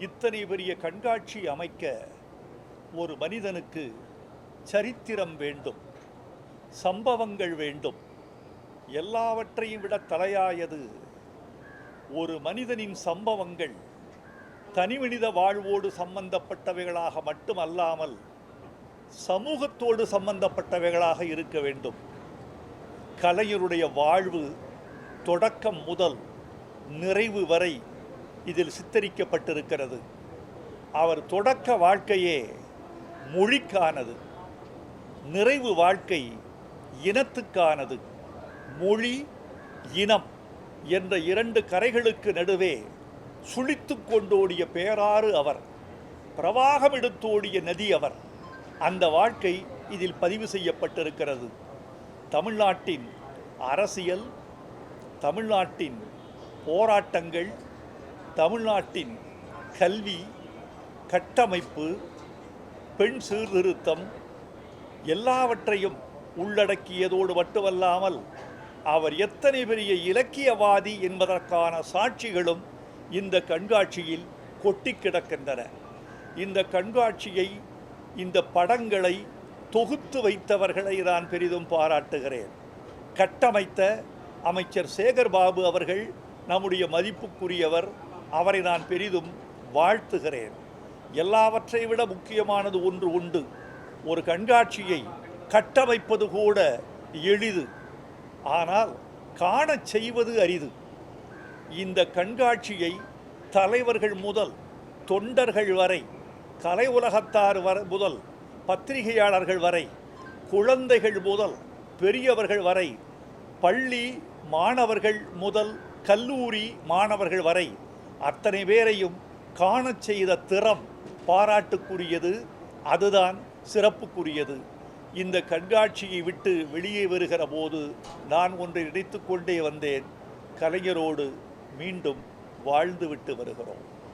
இத்தனை பெரிய கண்காட்சி அமைக்க ஒரு மனிதனுக்கு சரித்திரம் வேண்டும் சம்பவங்கள் வேண்டும் எல்லாவற்றையும் விட தலையாயது ஒரு மனிதனின் சம்பவங்கள் தனிமனித வாழ்வோடு சம்பந்தப்பட்டவைகளாக மட்டுமல்லாமல் சமூகத்தோடு சம்பந்தப்பட்டவைகளாக இருக்க வேண்டும். கலைஞருடைய வாழ்வு தொடக்கம் முதல் நிறைவு வரை இதில் சித்தரிக்கப்பட்டிருக்கிறது. அவர் தொடக்க வாழ்க்கையே மொழிக்கானது. நிறைவு வாழ்க்கை இனத்துக்கானது. மொழி இனம் என்ற இரண்டு கரைகளுக்கு நடுவே சுழித்து கொண்டோடிய பேராறு அவர். பிரவாகம் எடுத்தோடிய நதி அவர். அந்த வாழ்க்கை இதில் பதிவு செய்யப்பட்டிருக்கிறது. தமிழ்நாட்டின் அரசியல் தமிழ்நாட்டின் போராட்டங்கள் தமிழ்நாட்டின் கல்வி கட்டமைப்பு பெண் சீர்திருத்தம் எல்லாவற்றையும் உள்ளடக்கியதோடு மட்டுமல்லாமல் அவர் எத்தனை பெரிய இலக்கியவாதி என்பதற்கான சாட்சிகளும் இந்த கண்காட்சியில் கொட்டி கிடக்கின்றன. இந்த கண்காட்சியை இந்த படங்களை தொகுத்து வைத்தவர்களை நான் பெரிதும் பாராட்டுகிறேன். கட்டமைத்த அமைச்சர் சேகர் பாபு அவர்கள் நம்முடைய மதிப்புக்குரியவர் அவரை நான் பெரிதும் வாழ்த்துகிறேன். எல்லாவற்றை விட முக்கியமானது ஒன்று உண்டு. ஒரு கண்காட்சியை கட்டமைப்பது கூட எளிது. ஆனால் காணச் செய்வது அரிது. இந்த கண்காட்சியை தலைவர்கள் முதல் தொண்டர்கள் வரை கலை உலகத்தார் வர முதல் பத்திரிகையாளர்கள் வரை குழந்தைகள் முதல் பெரியவர்கள் வரை பள்ளி மாணவர்கள் முதல் கல்லூரி மாணவர்கள் வரை அத்தனை பேரையும் காண செய்த திறம் பாராட்டுக்குரியது அதுதான் சிறப்புக்குரியது. இந்த கண்காட்சியை விட்டு வெளியே வருகிற போது நான் ஒன்றை நினைத்து கொண்டே வந்தேன். கலைஞரோடு மீண்டும் வாழ்ந்துவிட்டு வருகிறோம்.